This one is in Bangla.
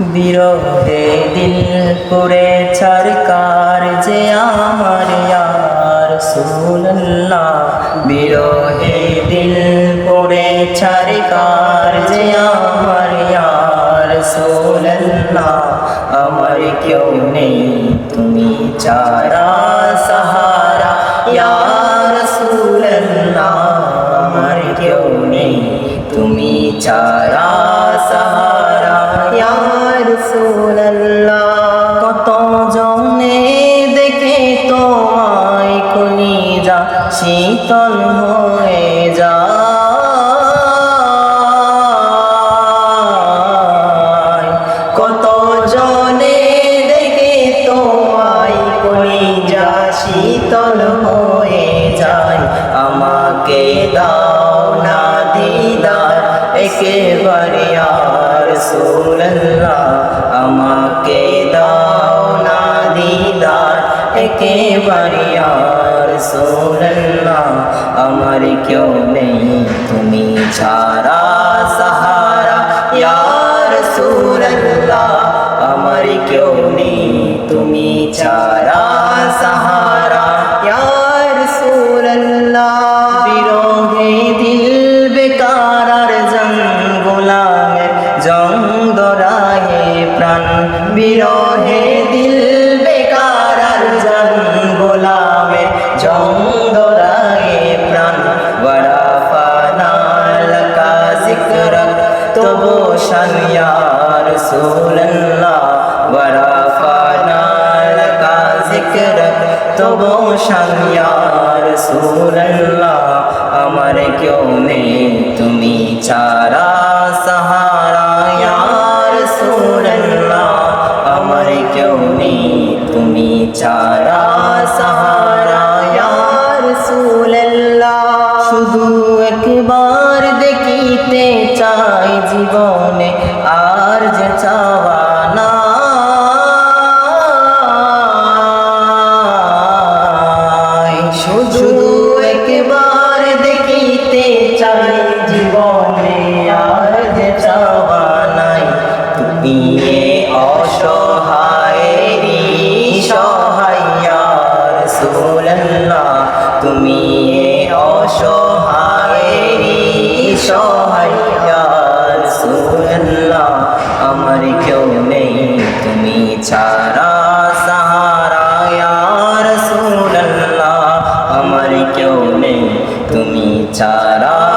বিরহে দিল পুরে সরকার যে আমার ইয়ার সুল্লাহ। বিরহে দিল পুরে সরকার যে আমার ইয়ার সুল্লাহ। আমার কেউ নেই, তুমি চারা সাহারা। ইয়ার সুল্লাহ, আমার কেউ নেই, তুমি চারা শীতল হয়ে যায়। কত জনে দেখে তোমায় খুলি যা শীতল হয়ে যায়। আমাকে দাও না দিদার, একেবারে আর সুল্লাহ আমাকে দাও না দিদার, একেবারে আর সুল্লাহ আমার কেউ নেই, তুমি ছাড়া সাহারা। ইয়ার সুল্লাহ আমার কেউ নেই, তুমি ছাড়া সাহারা। ইয়ার সুল্লাহ বিরোহে দিল বেকার আর জং দরায়ে প্রাণ, বিরহে তবু শান ইয়া রাসূলুল্লাহ বড়া ফানা লকা জিক্রক তবু শান ইয়া রাসূলুল্লাহ, আমার কেউ নেই, তুমি চারা সাহারা রাসূলুল্লাহ, আমার কেউ নেই, তুমি চারা সাহারা রাসূলুল্লাহ। শুধু একবার দিতে চাই জীবনে, আর যে চাওয়া না। শুধু একবার দেখিতে চাই জীবনে, আর যে চাওয়া নাই। তুমি অসহায়েরি সহাইয়া যারা